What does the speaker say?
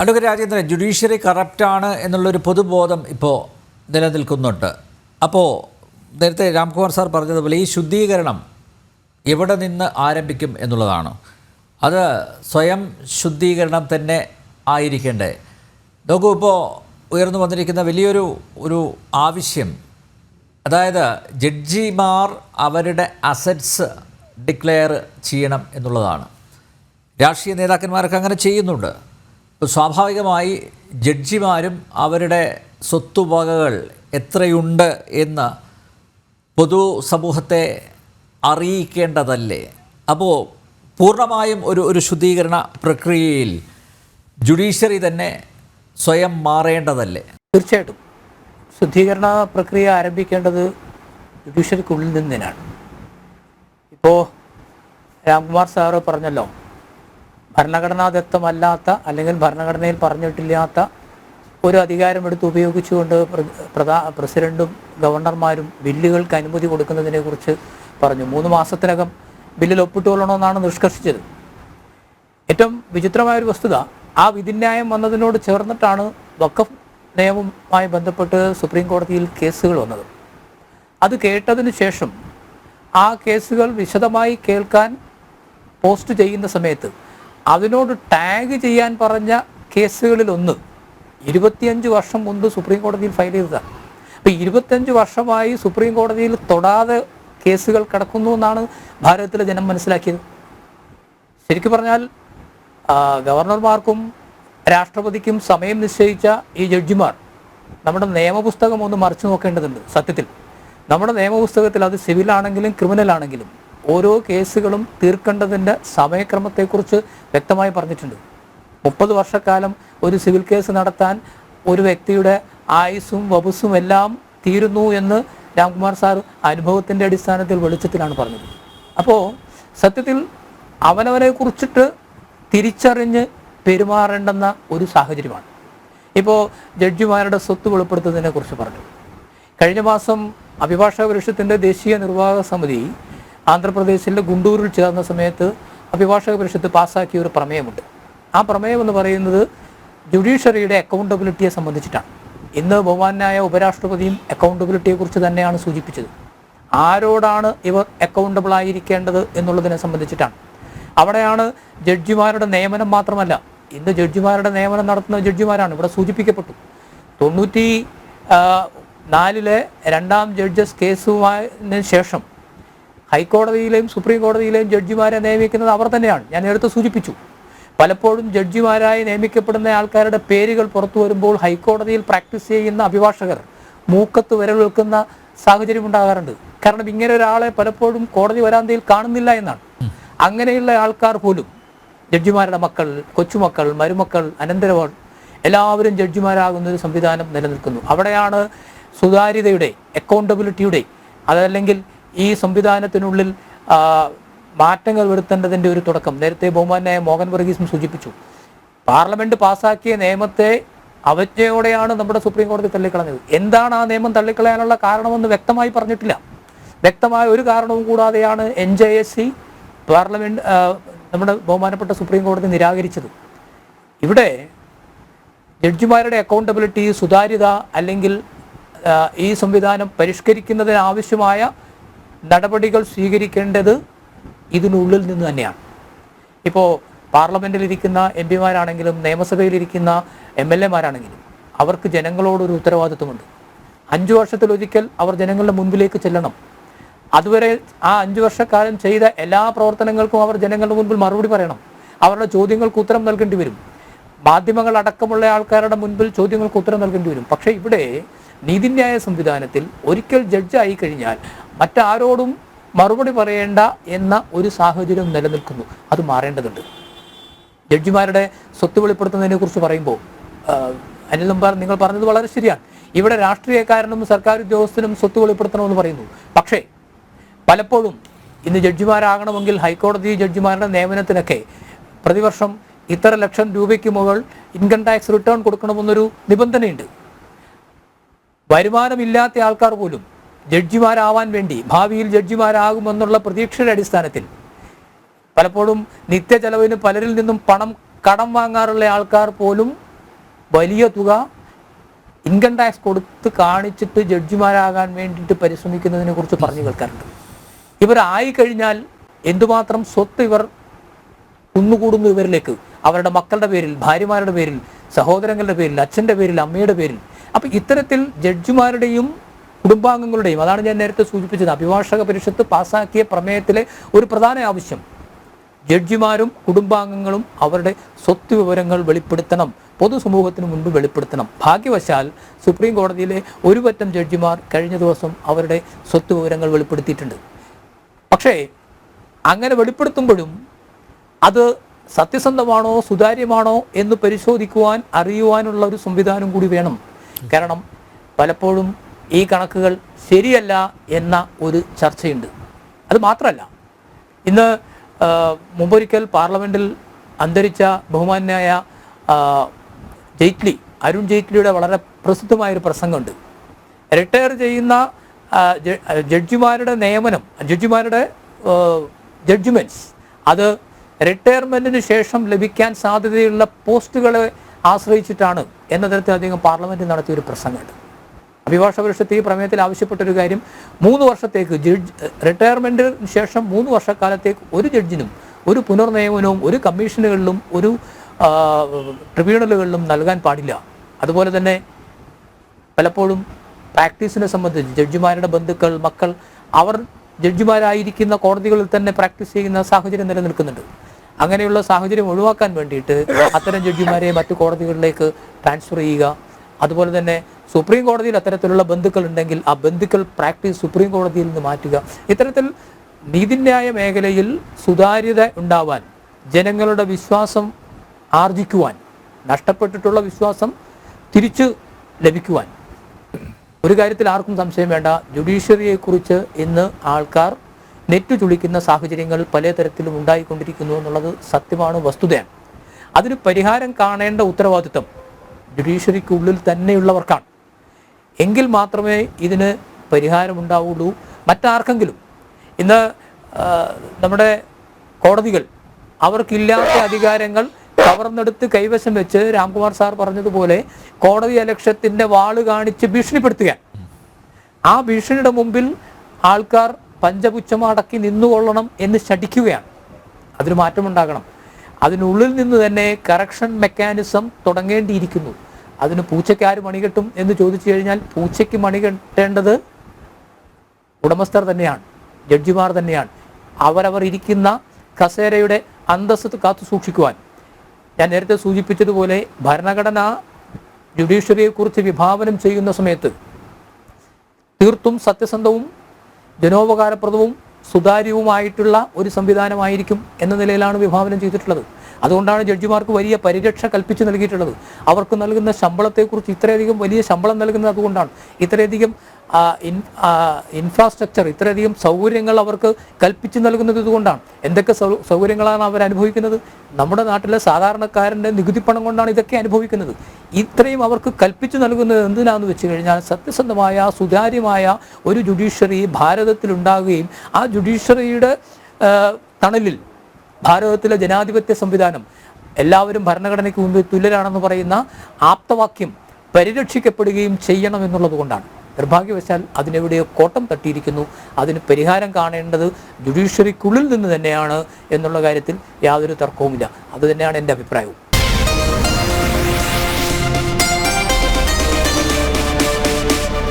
Advocate Rajendran judiciary കറപ്റ്റാണ് എന്നുള്ളൊരു പൊതുബോധം ഇപ്പോൾ നിലനിൽക്കുന്നുണ്ട്. അപ്പോൾ നേരത്തെ രാംകുമാർ സാർ പറഞ്ഞതുപോലെ ഈ ശുദ്ധീകരണം എവിടെ നിന്ന് ആരംഭിക്കും എന്നുള്ളതാണ്. അത് സ്വയം ശുദ്ധീകരണം തന്നെ ആയിരിക്കേണ്ടേ? നോക്കൂ ഇപ്പോൾ ഉയർന്നു വന്നിരിക്കുന്ന വലിയൊരു ഒരു ആവശ്യം. അതായത് ജഡ്ജിമാർ അവരുടെ അസറ്റ്സ് ഡിക്ലെയർ ചെയ്യണം എന്നുള്ളതാണ്. രാഷ്ട്രീയ നേതാക്കന്മാരൊക്കെ അങ്ങനെ ചെയ്യുന്നുണ്ട്. സ്വാഭാവികമായി ജഡ്ജിമാരും അവരുടെ സ്വത്തുവകകൾ എത്രയുണ്ട് എന്ന് പൊതുസമൂഹത്തെ അറിയിക്കേണ്ടതല്ലേ? അപ്പോൾ പൂർണമായും ഒരു ഒരു ശുദ്ധീകരണ പ്രക്രിയയിൽ ജുഡീഷ്യറി തന്നെ സ്വയം മാറേണ്ടതല്ലേ? തീർച്ചയായിട്ടും. ശുദ്ധീകരണ പ്രക്രിയ ആരംഭിക്കേണ്ടത് ജുഡീഷ്യറിക്കുള്ളിൽ നിന്നാണ്. ഇപ്പോൾ രാംകുമാർ സാറ് പറഞ്ഞല്ലോ ഭരണഘടനാദത്തമല്ലാത്ത അല്ലെങ്കിൽ ഭരണഘടനയിൽ പറഞ്ഞിട്ടില്ലാത്ത ഒരു അധികാരം എടുത്ത് ഉപയോഗിച്ചുകൊണ്ട് പ്രധാ പ്രസിഡന്റും ഗവർണർമാരും ബില്ലുകൾക്ക് അനുമതി കൊടുക്കുന്നതിനെ കുറിച്ച് പറഞ്ഞു. മൂന്ന് മാസത്തിനകം ബില്ലിൽ ഒപ്പിട്ടുകൊള്ളണമെന്നാണ് നിഷ്കർഷിച്ചത്. ഏറ്റവും വിചിത്രമായൊരു വസ്തുത ആ വിധിന്യായം വന്നതിനോട് ചേർന്നിട്ടാണ് വക്കഫ് നിയമവുമായി ബന്ധപ്പെട്ട് സുപ്രീം കോടതിയിൽ കേസുകൾ വന്നത്. അത് കേട്ടതിന് ശേഷം ആ കേസുകൾ വിശദമായി കേൾക്കാൻ പോസ്റ്റ് ചെയ്യുന്ന സമയത്ത് അതിനോട് ടാഗ് ചെയ്യാൻ പറഞ്ഞ കേസുകളിലൊന്ന് ഇരുപത്തിയഞ്ച് വർഷം മുൻപ് സുപ്രീം കോടതിയിൽ ഫയൽ ചെയ്തതാണ്. അപ്പോൾ ഇരുപത്തിയഞ്ച് വർഷമായി സുപ്രീം കോടതിയിൽ തൊടാതെ കേസുകൾ കിടക്കുന്നു എന്നാണ് ഭാരതത്തിലെ ജനം മനസ്സിലാക്കിയത്. ശരിക്കും പറഞ്ഞാൽ ഗവർണർമാർക്കും രാഷ്ട്രപതിക്കും സമയം നിശ്ചയിച്ച ഈ ജഡ്ജിമാർ നമ്മുടെ നിയമപുസ്തകം ഒന്ന് മറിച്ചു നോക്കേണ്ടതുണ്ട് സത്യത്തിൽ. നമ്മുടെ നിയമപുസ്തകത്തിൽ അത് സിവിൽ ആണെങ്കിലും ക്രിമിനൽ ആണെങ്കിലും ഓരോ കേസുകളും തീർക്കേണ്ടതിന്റെ സമയക്രമത്തെക്കുറിച്ച് വ്യക്തമായി പറഞ്ഞിട്ടുണ്ട്. മുപ്പത് വർഷക്കാലം ഒരു സിവിൽ കേസ് നടത്താൻ ഒരു വ്യക്തിയുടെ ആയുസ്സും വപുസും എല്ലാം തീരുന്നു എന്ന് രാംകുമാർ സാർ അനുഭവത്തിന്റെ അടിസ്ഥാനത്തിൽ വെളിച്ചത്തിലാണ് പറഞ്ഞത്. അപ്പോൾ സത്യത്തിൽ അവനവനെ കുറിച്ചിട്ട് തിരിച്ചറിഞ്ഞ് പെരുമാറേണ്ടെന്ന ഒരു സാഹചര്യമാണ്. ഇപ്പോൾ ജഡ്ജിമാരുടെ സ്വത്ത് വെളിപ്പെടുത്തുന്നതിനെ കുറിച്ച് പറഞ്ഞു. കഴിഞ്ഞ മാസം അഭിഭാഷക പരിഷത്തിന്റെ ദേശീയ നിർവാഹക സമിതി ആന്ധ്രാപ്രദേശിലെ ഗുണ്ടൂരിൽ ചേർന്ന സമയത്ത് അഭിഭാഷക പരിഷത്ത് പാസ്സാക്കിയ ഒരു പ്രമേയമുണ്ട്. ആ പ്രമേയം എന്ന് പറയുന്നത് ജുഡീഷ്യറിയുടെ അക്കൗണ്ടബിലിറ്റിയെ സംബന്ധിച്ചിട്ടാണ്. ഇന്ന് ബഹുമാനായ ഉപരാഷ്ട്രപതിയും അക്കൗണ്ടബിലിറ്റിയെക്കുറിച്ച് തന്നെയാണ് സൂചിപ്പിച്ചത്. ആരോടാണ് ഇവർ അക്കൗണ്ടബിൾ ആയിരിക്കേണ്ടത് എന്നുള്ളതിനെ സംബന്ധിച്ചിട്ടാണ്. അവിടെയാണ് ജഡ്ജിമാരുടെ നിയമനം മാത്രമല്ല ഇന്ന് ജഡ്ജിമാരുടെ നിയമനം നടത്തുന്ന ജഡ്ജിമാരാണ് ഇവിടെ സൂചിപ്പിക്കപ്പെട്ടു. തൊണ്ണൂറ്റി നാലിലെ രണ്ടാം ജഡ്ജസ് കേസുമായതിനു ശേഷം ഹൈക്കോടതിയിലെയും സുപ്രീം കോടതിയിലെയും ജഡ്ജിമാരെ നിയമിക്കുന്നത് അവർ തന്നെയാണ്. ഞാൻ നേരത്തെ സൂചിപ്പിച്ചു. പലപ്പോഴും ജഡ്ജിമാരായി നിയമിക്കപ്പെടുന്ന ആൾക്കാരുടെ പേരുകൾ പുറത്തു വരുമ്പോൾ ഹൈക്കോടതിയിൽ പ്രാക്ടീസ് ചെയ്യുന്ന അഭിഭാഷകർ മൂക്കത്ത് വിരൽ വെക്കുന്ന സാഹചര്യം ഉണ്ടാകാറുണ്ട്. കാരണം ഇങ്ങനെ ഒരാളെ പലപ്പോഴും കോടതി വരാന്തയിൽ കാണുന്നില്ല എന്നാണ്. അങ്ങനെയുള്ള ആൾക്കാർ പോലും ജഡ്ജിമാരുടെ മക്കൾ കൊച്ചുമക്കൾ മരുമക്കൾ അനന്തരവൾ എല്ലാവരും ജഡ്ജിമാരാകുന്ന ഒരു സംവിധാനം നിലനിൽക്കുന്നു. അവിടെയാണ് സുതാര്യതയുടെ അക്കൗണ്ടബിലിറ്റിയുടെ അതല്ലെങ്കിൽ ഈ സംവിധാനത്തിനുള്ളിൽ മാറ്റങ്ങൾ വരുത്തേണ്ടതിന്റെ ഒരു തുടക്കം. നേരത്തെ ബഹുമാനായ മോഹൻ വർഗീസും സൂചിപ്പിച്ചു. പാർലമെന്റ് പാസാക്കിയ നിയമത്തെ അവജ്ഞയോടെയാണ് നമ്മുടെ സുപ്രീം കോടതി തള്ളിക്കളഞ്ഞത്. എന്താണ് ആ നിയമം തള്ളിക്കളയാനുള്ള കാരണമെന്ന് വ്യക്തമായി പറഞ്ഞിട്ടില്ല. വ്യക്തമായ ഒരു കാരണവും കൂടാതെയാണ് N J S C parliament നമ്മുടെ ബഹുമാനപ്പെട്ട സുപ്രീം കോടതി നിരാകരിച്ചത്. ഇവിടെ ജഡ്ജിമാരുടെ അക്കൗണ്ടബിലിറ്റി സുതാര്യത അല്ലെങ്കിൽ ഈ സംവിധാനം പരിഷ്കരിക്കുന്നതിന് ആവശ്യമായ നടപടികൾ സ്വീകരിക്കേണ്ടത് ഇതിനുള്ളിൽ നിന്ന് തന്നെയാണ്. ഇപ്പോൾ പാർലമെന്റിലിരിക്കുന്ന എം പിമാരാണെങ്കിലും നിയമസഭയിലിരിക്കുന്ന എം എൽ എമാരാണെങ്കിലും അവർക്ക് ജനങ്ങളോടൊരു ഉത്തരവാദിത്വമുണ്ട്. അഞ്ചു വർഷത്തിലൊരിക്കൽ അവർ ജനങ്ങളുടെ മുൻപിലേക്ക് ചെല്ലണം. അതുവരെ ആ അഞ്ചു വർഷക്കാലം ചെയ്ത എല്ലാ പ്രവർത്തനങ്ങൾക്കും അവർ ജനങ്ങളുടെ മുൻപിൽ മറുപടി പറയണം. അവരുടെ ചോദ്യങ്ങൾക്ക് ഉത്തരം നൽകേണ്ടി വരും. മാധ്യമങ്ങൾ അടക്കമുള്ള ആൾക്കാരുടെ മുൻപിൽ ചോദ്യങ്ങൾക്ക് ഉത്തരം നൽകേണ്ടി വരും. പക്ഷേ ഇവിടെ നീതിന്യായ സംവിധാനത്തിൽ ഒരിക്കൽ ജഡ്ജായി കഴിഞ്ഞാൽ മറ്റാരോടും മറുപടി പറയേണ്ട എന്ന ഒരു സാഹചര്യം നിലനിൽക്കുന്നു. അത് മാറേണ്ടതുണ്ട്. ജഡ്ജിമാരുടെ സ്വത്ത് വെളിപ്പെടുത്തുന്നതിനെ കുറിച്ച് പറയുമ്പോൾ അനിൽ നമ്പാർ നിങ്ങൾ പറഞ്ഞത് വളരെ ശരിയാണ്. ഇവിടെ രാഷ്ട്രീയക്കാരനും സർക്കാർ ഉദ്യോഗസ്ഥനും സ്വത്ത് വെളിപ്പെടുത്തണമെന്ന് പറയുന്നു. പക്ഷേ പലപ്പോഴും ഇന്ന് ജഡ്ജിമാരാകണമെങ്കിൽ ഹൈക്കോടതി ജഡ്ജിമാരുടെ നിയമനത്തിനൊക്കെ പ്രതിവർഷം ഇത്ര ലക്ഷം രൂപയ്ക്ക് മുകൾ ഇൻകം ടാക്സ് റിട്ടേൺ കൊടുക്കണമെന്നൊരു നിബന്ധനയുണ്ട്. വരുമാനമില്ലാത്ത ആൾക്കാർ പോലും ജഡ്ജിമാരാവാൻ വേണ്ടി ഭാവിയിൽ ജഡ്ജിമാരാകുമെന്നുള്ള പ്രതീക്ഷയുടെ അടിസ്ഥാനത്തിൽ പലപ്പോഴും നിത്യ ചെലവിന് പലരിൽ നിന്നും പണം കടം വാങ്ങാറുള്ള ആൾക്കാർ പോലും വലിയ തുക ഇൻകം ടാക്സ് കൊടുത്ത് കാണിച്ചിട്ട് ജഡ്ജിമാരാകാൻ വേണ്ടിയിട്ട് പരിശ്രമിക്കുന്നതിനെ കുറിച്ച് പറഞ്ഞു കേൾക്കാറുണ്ട്. ഇവരായി കഴിഞ്ഞാൽ എന്തുമാത്രം സ്വത്ത് ഇവർ കുന്നുകൂടുന്നു ഇവരിലേക്ക്. അവരുടെ മക്കളുടെ പേരിൽ ഭാര്യമാരുടെ പേരിൽ സഹോദരങ്ങളുടെ പേരിൽ അച്ഛന്റെ പേരിൽ അമ്മയുടെ പേരിൽ അപ്പം ഇത്തരത്തിൽ ജഡ്ജിമാരുടെയും കുടുംബാംഗങ്ങളുടെയും അതാണ് ഞാൻ നേരത്തെ സൂചിപ്പിച്ചത് അഭിഭാഷക പരിഷത്ത് പാസാക്കിയ പ്രമേയത്തിലെ ഒരു പ്രധാന ആവശ്യം. ജഡ്ജിമാരും കുടുംബാംഗങ്ങളും അവരുടെ സ്വത്ത് വിവരങ്ങൾ വെളിപ്പെടുത്തണം പൊതുസമൂഹത്തിന് മുൻപ് വെളിപ്പെടുത്തണം. ഭാഗ്യവശാൽ സുപ്രീം കോടതിയിലെ ഒരു പറ്റം ജഡ്ജിമാർ കഴിഞ്ഞ ദിവസം അവരുടെ സ്വത്ത് വിവരങ്ങൾ വെളിപ്പെടുത്തിയിട്ടുണ്ട്. പക്ഷേ അങ്ങനെ വെളിപ്പെടുത്തുമ്പോഴും അത് സത്യസന്ധമാണോ സുതാര്യമാണോ എന്ന് പരിശോധിക്കുവാൻ അറിയുവാനുള്ള ഒരു സംവിധാനം കൂടി വേണം. കാരണം പലപ്പോഴും ഈ കണക്കുകൾ ശരിയല്ല എന്ന ഒരു ചർച്ചയുണ്ട്. അത് മാത്രമല്ല ഇന്ന് മുമ്പൊരിക്കൽ പാർലമെന്റിൽ അന്തരിച്ച ബഹുമാന്യായ ജെയ്റ്റ്ലി അരുൺ ജെയ്റ്റ്ലിയുടെ വളരെ പ്രസിദ്ധമായൊരു പ്രസംഗമുണ്ട്. റിട്ടയർ ചെയ്യുന്ന ജഡ്ജിമാരുടെ നിയമനം ജഡ്ജിമാരുടെ ജഡ്ജ്മെന്റ്സ് അത് റിട്ടയർമെന്റിന് ശേഷം ലഭിക്കാൻ സാധ്യതയുള്ള പോസ്റ്റുകളെ ആശ്രയിച്ചിട്ടാണ് എന്ന തരത്തിൽ അദ്ദേഹം പാർലമെന്റിൽ നടത്തിയ ഒരു പ്രസംഗമുണ്ട് അഭിഭാഷക പരിഷത്ത് ഈ പ്രമേയത്തിൽ ആവശ്യപ്പെട്ടൊരു കാര്യം മൂന്ന് വർഷത്തേക്ക് ജഡ്ജ് റിട്ടയർമെന്റിന് ശേഷം മൂന്ന് വർഷക്കാലത്തേക്ക് ഒരു ജഡ്ജിനും ഒരു പുനർനിയമനവും ഒരു കമ്മീഷനുകളിലും ഒരു ട്രിബ്യൂണലുകളിലും നൽകാൻ പാടില്ല. അതുപോലെ തന്നെ പലപ്പോഴും പ്രാക്ടീസിനെ സംബന്ധിച്ച് ജഡ്ജിമാരുടെ ബന്ധുക്കൾ മക്കൾ അവർ ജഡ്ജിമാരായിരിക്കുന്ന കോടതികളിൽ തന്നെ പ്രാക്ടീസ് ചെയ്യുന്ന സാഹചര്യം നിലനിൽക്കുന്നുണ്ട്. അങ്ങനെയുള്ള സാഹചര്യം ഒഴിവാക്കാൻ വേണ്ടിയിട്ട് അത്തരം ജഡ്ജിമാരെ മറ്റു കോടതികളിലേക്ക് ട്രാൻസ്ഫർ ചെയ്യുക. അതുപോലെ തന്നെ സുപ്രീം കോടതിയിൽ അത്തരത്തിലുള്ള ബന്ധുക്കൾ ഉണ്ടെങ്കിൽ ആ ബന്ധുക്കൾ പ്രാക്ടീസ് സുപ്രീം കോടതിയിൽ നിന്ന് മാറ്റുക. ഇത്തരത്തിൽ നീതിന്യായ മേഖലയിൽ സുതാര്യത ഉണ്ടാവാൻ ജനങ്ങളുടെ വിശ്വാസം ആർജിക്കുവാൻ നഷ്ടപ്പെട്ടിട്ടുള്ള വിശ്വാസം തിരിച്ചു ലഭിക്കുവാൻ. ഒരു കാര്യത്തിൽ ആർക്കും സംശയം വേണ്ട. ജുഡീഷ്യറിയെക്കുറിച്ച് ഇന്ന് ആൾക്കാർ നെറ്റ് ചുളിക്കുന്ന സാഹചര്യങ്ങൾ പല തരത്തിലും ഉണ്ടായിക്കൊണ്ടിരിക്കുന്നു എന്നുള്ളത് സത്യമാണ് വസ്തുതയാണ്. അതിന് പരിഹാരം കാണേണ്ട ഉത്തരവാദിത്വം ജുഡീഷ്യറിക്കുള്ളിൽ തന്നെയുള്ളവർക്കാണ്. എങ്കിൽ മാത്രമേ ഇതിന് പരിഹാരമുണ്ടാവുള്ളൂ. മറ്റാർക്കെങ്കിലും ഇന്ന് നമ്മുടെ കോടതികൾ അവർക്കില്ലാത്ത അധികാരങ്ങൾ കവർന്നെടുത്ത് കൈവശം വെച്ച് രാംകുമാർ സാർ പറഞ്ഞതുപോലെ കോടതി അലക്ഷ്യത്തിന്റെ വാൾ കാണിച്ച് ഭീഷണിപ്പെടുത്തുകയാണ്. ആ ഭീഷണിയുടെ മുമ്പിൽ ആൾക്കാർ പഞ്ചപുച്ഛം അടക്കി നിന്നുകൊള്ളണം എന്ന് ശഠിക്കുകയാണ്. അതിന് മാറ്റമുണ്ടാകണം. അതിനുള്ളിൽ നിന്ന് തന്നെ കറക്ഷൻ മെക്കാനിസം തുടങ്ങേണ്ടിയിരിക്കുന്നു. അതിന് പൂച്ചയ്ക്ക് ആര് മണികെട്ടും എന്ന് ചോദിച്ചു കഴിഞ്ഞാൽ പൂച്ചയ്ക്ക് മണികെട്ടേണ്ടത് ഉടമസ്ഥർ തന്നെയാണ് ജഡ്ജിമാർ തന്നെയാണ്. അവരവർ ഇരിക്കുന്ന കസേരയുടെ അന്തസ്സത്ത് കാത്തു സൂക്ഷിക്കുവാൻ. ഞാൻ നേരത്തെ സൂചിപ്പിച്ചതുപോലെ ഭരണഘടന ജുഡീഷ്യറിയെക്കുറിച്ച് വിഭാവനം ചെയ്യുന്ന സമയത്ത് തീർത്തും സത്യസന്ധവും ജനോപകാരപ്രദവും സുതാര്യവുമായിട്ടുള്ള ഒരു സംവിധാനമായിരിക്കും എന്ന നിലയിലാണ് വിഭാവനം ചെയ്തിട്ടുള്ളത്. അതുകൊണ്ടാണ് ജഡ്ജിമാർക്ക് വലിയ പരിരക്ഷ കൽപ്പിച്ചു നൽകിയിട്ടുള്ളത്. അവർക്ക് നൽകുന്ന ശമ്പളത്തെക്കുറിച്ച് ഇത്രയധികം വലിയ ശമ്പളം നൽകുന്നത് അതുകൊണ്ടാണ്. ഇത്രയധികം ഇൻഫ്രാസ്ട്രക്ചർ ഇത്രയധികം സൗകര്യങ്ങൾ അവർക്ക് കൽപ്പിച്ചു നൽകുന്നത് ഇതുകൊണ്ടാണ്. എന്തൊക്കെ സൗകര്യങ്ങളാണ് അവർ അനുഭവിക്കുന്നത്? നമ്മുടെ നാട്ടിലെ സാധാരണക്കാരന്റെ നികുതി പണം കൊണ്ടാണ് ഇതൊക്കെ അനുഭവിക്കുന്നത്. ഇത്രയും അവർക്ക് കൽപ്പിച്ചു നൽകുന്നത് എന്തിനാന്ന് വെച്ച് കഴിഞ്ഞാൽ സത്യസന്ധമായ സുതാര്യമായ ഒരു ജുഡീഷ്യറി ഭാരതത്തിൽ ഉണ്ടാകുകയും ആ ജുഡീഷ്യറിയുടെ തണലിൽ ഭാരതത്തിലെ ജനാധിപത്യ സംവിധാനം എല്ലാവരും ഭരണഘടനയ്ക്ക് മുമ്പിൽ തുല്യരാണെന്ന് പറയുന്ന ആപ്തവാക്യം പരിരക്ഷിക്കപ്പെടുകയും ചെയ്യണം എന്നുള്ളത് കൊണ്ടാണ്. നിർഭാഗ്യവശാൽ അതിനെവിടെയോ കോട്ടം തട്ടിയിരിക്കുന്നു. അതിന് പരിഹാരം കാണേണ്ടത് ജുഡീഷ്യറിക്കുള്ളിൽ നിന്ന് തന്നെയാണ് എന്നുള്ള കാര്യത്തിൽ യാതൊരു തർക്കവുമില്ല. അതുതന്നെയാണ് എന്റെ അഭിപ്രായവും.